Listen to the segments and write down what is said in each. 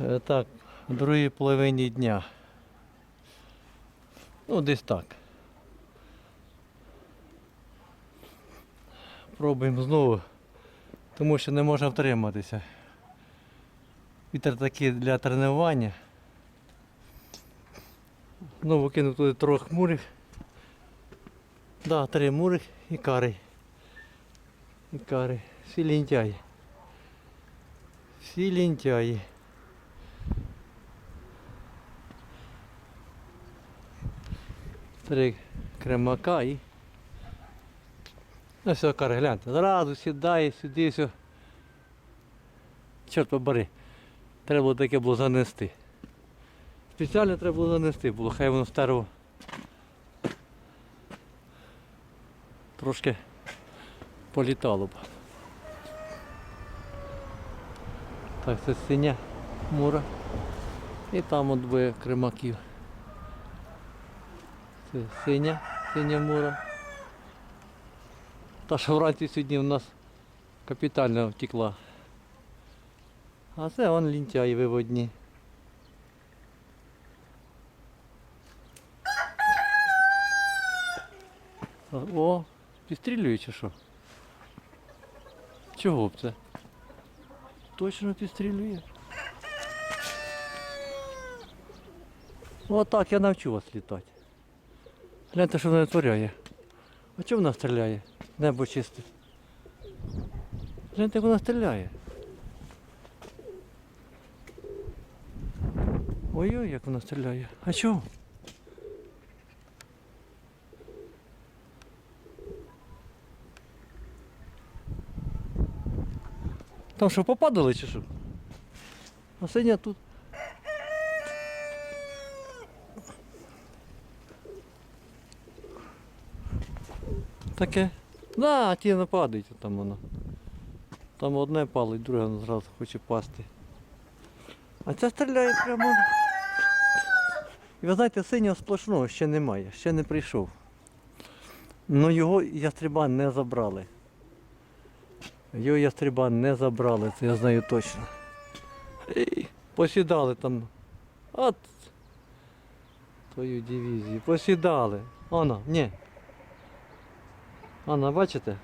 Е, Так, в другій половині дня. Ну, десь так. Пробуємо знову, тому що не можна втриматися. Вітер такий для тренування. Знову кинув туди трьох мурих. Да, три мурих і кари. І кари. Всі лінтяї. Всі лінтяї. Три кремака і. Ну все, кари, гляньте. Зразу сідає, сюди, все. Чорт побери. Треба було таке було занести. Спеціально треба було занести було, хай воно старо. Трошки політало б. Так, це синя мура. І там от двоє кремаків. Це синя, синя мура. Та що вранці сьогодні у нас капітально втекла. А це он лінтяї виводні. О, підстрілює чи що? Чого б це? Точно підстрілює. Отак я навчу вас літати. Гляньте, що вона витворяє. А чого вона стріляє? Небо чисте. Гляньте, як вона стріляє. Ой-ой, як вона стріляє. А чого? Там що, попадали чи що? А синя тут. Таке. Да, ті не падають там воно. Там одне палить, друге воно зразу хоче пасти. А ця стріляє прямо. І ви знаєте, синього сплошного ще немає, ще не прийшов. Ну його ястреба не забрали. Його ястреба не забрали, це я знаю точно. Ей, посідали там. От твою дивізію. Посідали. Оно, ні. Оно, бачите?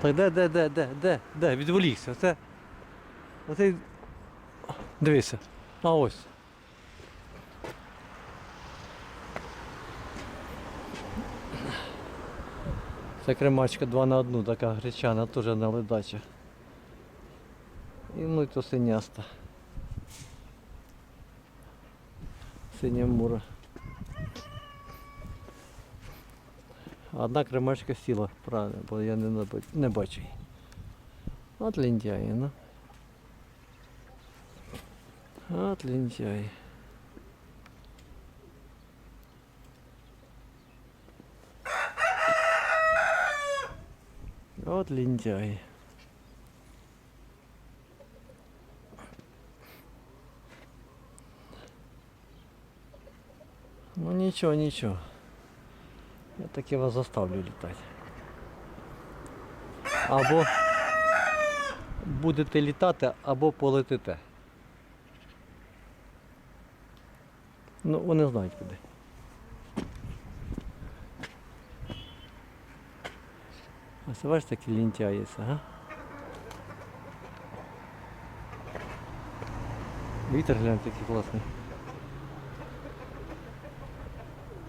Так де, де, де, де, де, де, відволікся. Оце. Оце. Дивися. А ось. Це кремачка 2 на 1, така гречана, теж на ледача. І ну і то синяста. Синя мура. Одна кремачка сіла, правильно, бо я не, не бачу. От лентяї, ну. От лентяї. От лентяї. Ну нічого, нічого. Я таки вас заставлю літати. Або будете літати, або полетите. Ну, вони знають куди. Ось бачите, такі лінтяїться, га? Вітер гляньте, який класний.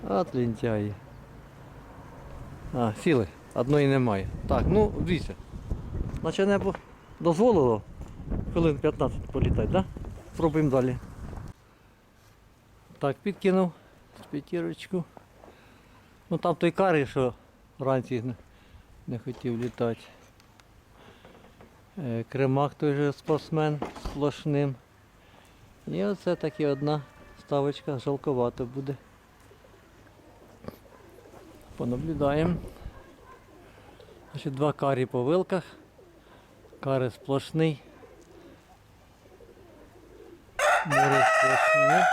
От лінтяї. А, сіли, одної немає. Так, ну дивіться. Наче небо дозволило хвилин 15 політати, да? Спробуємо далі. Так, підкинув п'ятірочку. Ну там той карий, що вранці не, не хотів літати. Е, Кремак той же спортсмен сплошним. І оце таки одна ставочка жалковато буде. Понаблюдаємо. Значить, два карі по вилках. Кари сплошний. Море сплошне.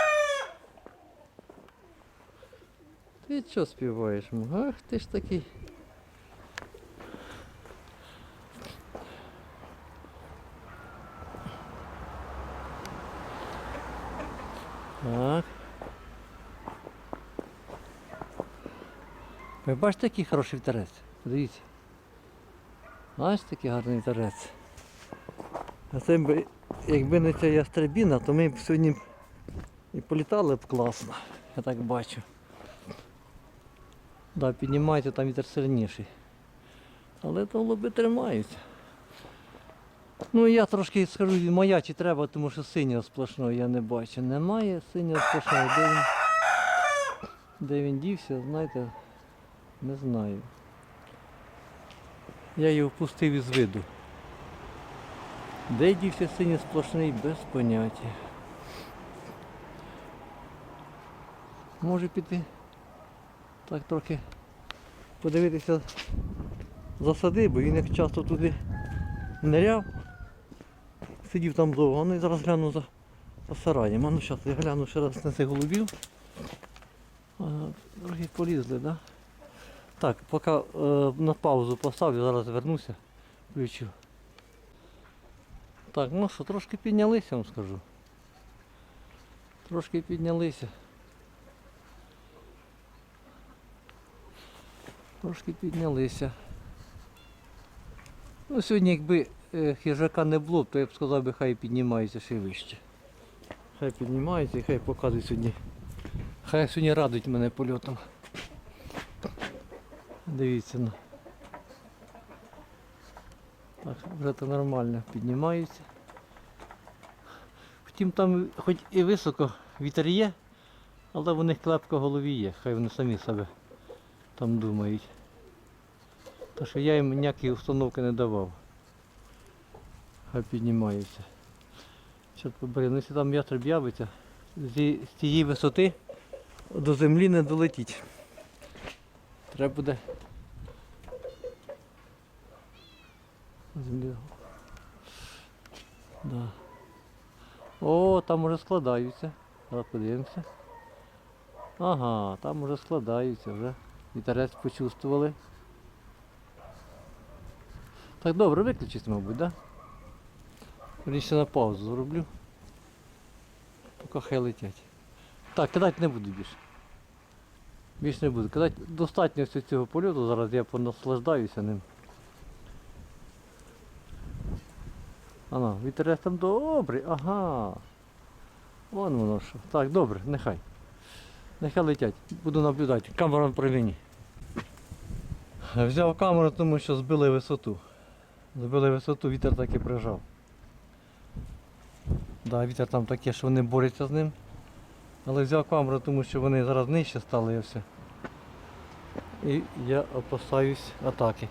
Ти що співаєш? Ах ти ж такий. Так. Ви бачите, який хороший вітерець? Подивіться. Бачите, який гарний вітерець. А це б, якби не ця ястребіна, то ми б сьогодні і політали б класно. Я так бачу. Да, піднімається, там вітер сильніший. Але то голуби тримаються. Ну я трошки скажу, моя чи треба, тому що синього сплошного я не бачу. Немає синього сплошного. Де він, де він дівся, знаєте, не знаю. Я його впустив із виду. Де дівся синій сплошний, без поняття. Може піти так трохи подивитися за сади, бо він як часто туди ниряв. Сидів там довго, ну і зараз гляну за, сараєм. А ну зараз я гляну ще раз на цих голубів. Ага, трохи полізли, так? Да? Так, поки е, на паузу поставлю, зараз вернуся, включу. Так, ну що, трошки піднялися, вам скажу. Трошки піднялися. Трошки піднялися. Ну, сьогодні якби е, хижака не було, то я б сказав би, хай піднімається ще вище. Хай піднімається і хай показує сьогодні. Хай сьогодні радують мене польотом. Дивіться ну. Так, вже то нормально піднімаються. Втім там хоч і високо вітер є, але в них клепка в голові є, хай вони самі себе там думають. Та що я їм ніякі установки не давав. Хай піднімаються. Що ну якщо там ястреб явиться, з цієї висоти до землі не долетіть. Треба буде. Землі. Да. О, там уже складаються. Зараз подивимося. Ага, там уже складаються вже. Вітерець почувствували. Так добре, виключись, мабуть, так? Да? ще на паузу зроблю. Поки хай летять. Так, кидати не буду більше. Більше не буду. Кидати достатньо цього польоту, зараз я понаслаждаюся ним. Ано, вітерець там добрий, ага. Вон воно що. Так, добре, нехай. Нехай летять. Буду наблюдати. Камера при мені. Взяв камеру, тому що збили висоту. Збили висоту, вітер так і прижав. Да, вітер там таке, що вони борються з ним. Але взяв камеру, тому що вони зараз нижче стали і все. І я опасаюсь атаки.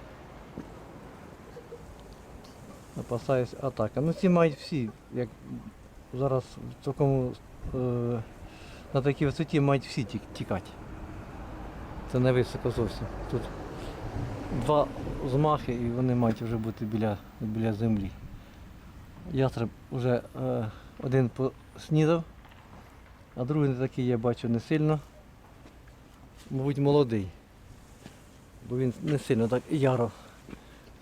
Опасаюсь атаки. Ну ці мають всі, як зараз в такому е, на такій висоті мають всі ті- тікати. Це не високо зовсім. Тут два змахи і вони мають вже бути біля, біля землі. Ястреб вже е, один поснідав, а другий не такий я бачу не сильно. Мабуть, молодий. Бо він не сильно так яро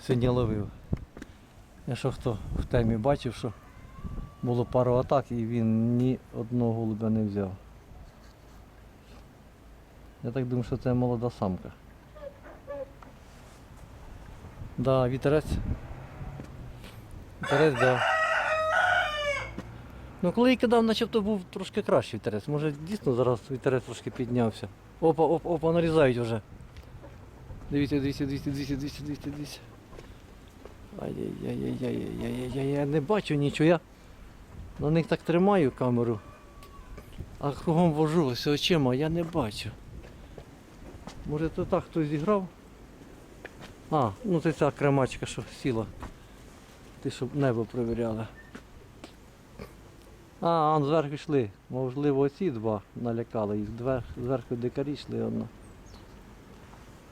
сьогодні ловив. Якщо хто в темі бачив, що було пару атак і він ні одного голубя не взяв. Я так думаю, що це молода самка. Да, вітерець. Вітерець, да. Ну коли я кидав, начебто був трошки кращий вітерець. Може дійсно зараз вітерець трошки піднявся. Опа, опа, опа, нарізають вже. Дивіться, дивіться, дивіться, дивіться, дивіться, дивіться, дивіться. Ай-яй-яй-яй-яй-яй-яй, я не бачу нічого. Я на них так тримаю камеру. А кругом вожу ось очима, я не бачу. Може то так хтось зіграв? А, ну це ця кремачка, що сіла. Ти щоб небо перевіряли. А, он зверху йшли. Можливо, оці два налякали їх. Зверху дикарі йшли одно.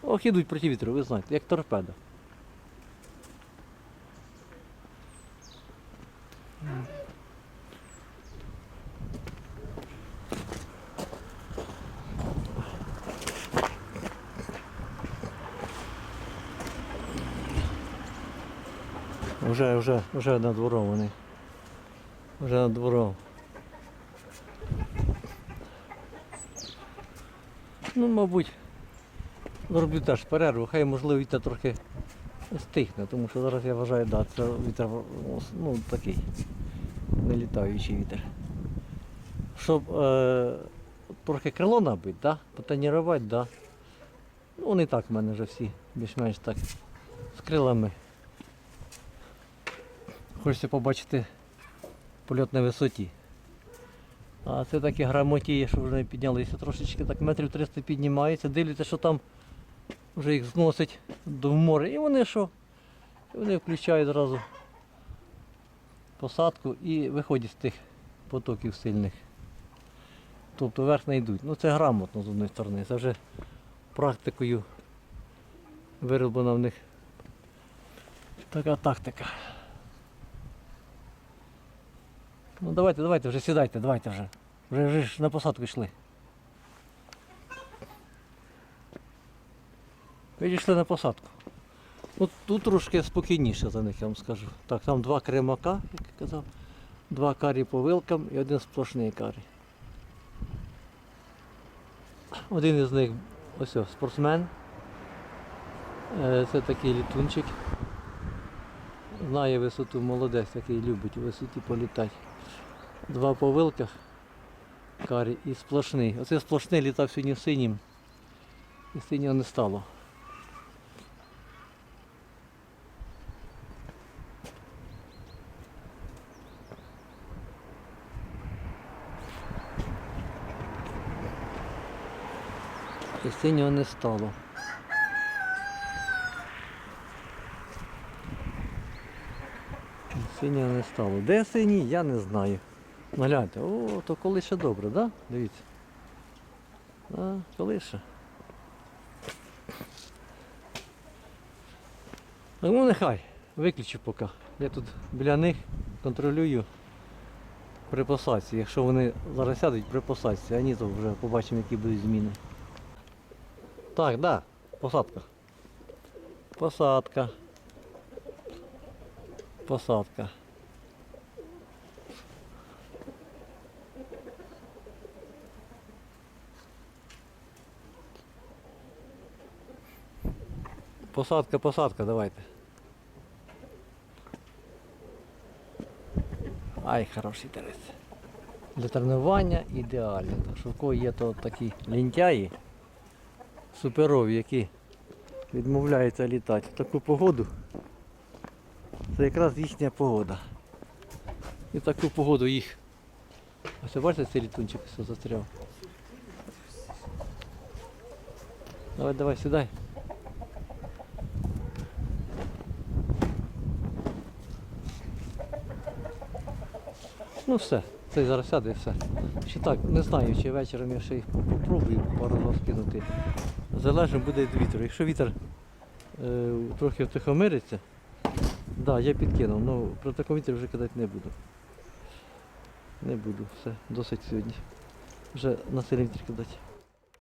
Ох, ідуть проти вітру, ви знаєте, як торпеда. Вже, вже, вже над двором вони. Вже над двором. Ну, мабуть, зроблю теж перерву, хай можливо вітер трохи стихне, тому що зараз я вважаю, да, це вітер ну, такий не літаючий вітер. Щоб е, трохи крило набити, да? потонірувати, да. Ну, вони так в мене вже всі більш-менш так з крилами. Хочеться побачити польот на висоті. А це такі грамотіє, що вже піднялися трошечки, так метрів 300 піднімаються, дивляться, що там вже їх зносить до моря. І вони що? І Вони включають одразу посадку і виходять з тих потоків сильних. Тобто вверх не йдуть. Ну це грамотно з одної сторони. Це вже практикою вироблена в них така тактика. Ну давайте, давайте, вже сідайте, давайте вже. Вже, ж на посадку йшли. Ви на посадку. От тут трошки спокійніше за них, я вам скажу. Так, там два кремака, як я казав, два карі по вилкам і один сплошний карі. Один із них ось спортсмен. Е, Це такий літунчик. Знає висоту, молодець, такий любить у висоті політати. Два по вилках карі і сплошний. Оце сплошний літав сьогодні синім. І синього не стало. І синього не стало. Синього не стало. Де синій, я не знаю. Гляньте, о, то коли ще добре, да? Дивіться. А, коли ще. Ну нехай, виключу поки. Я тут біля них контролюю при посадці. Якщо вони зараз сядуть при посадці, а ні, то вже побачимо, які будуть зміни. Так, да, посадка. Посадка. Посадка. Посадка, посадка, давайте. Ай, хороший терець. Для тренування ідеально. Що в кого є то такі лінтяї суперові, які відмовляються літати в таку погоду. Це якраз їхня погода. І таку погоду їх. Ось ви бачите цей літунчик все застряв. Давай, давай, сідай. Ну все, цей зараз сяде і все. Ще так, не знаю, чи вечором я ще їх попробую пару разів кинути. Залежно буде від вітру. Якщо вітер е, трохи втихомириться, да, я підкинув, але про такий вітер вже кидати не буду. Не буду, все, досить сьогодні. Вже на сильний кидати.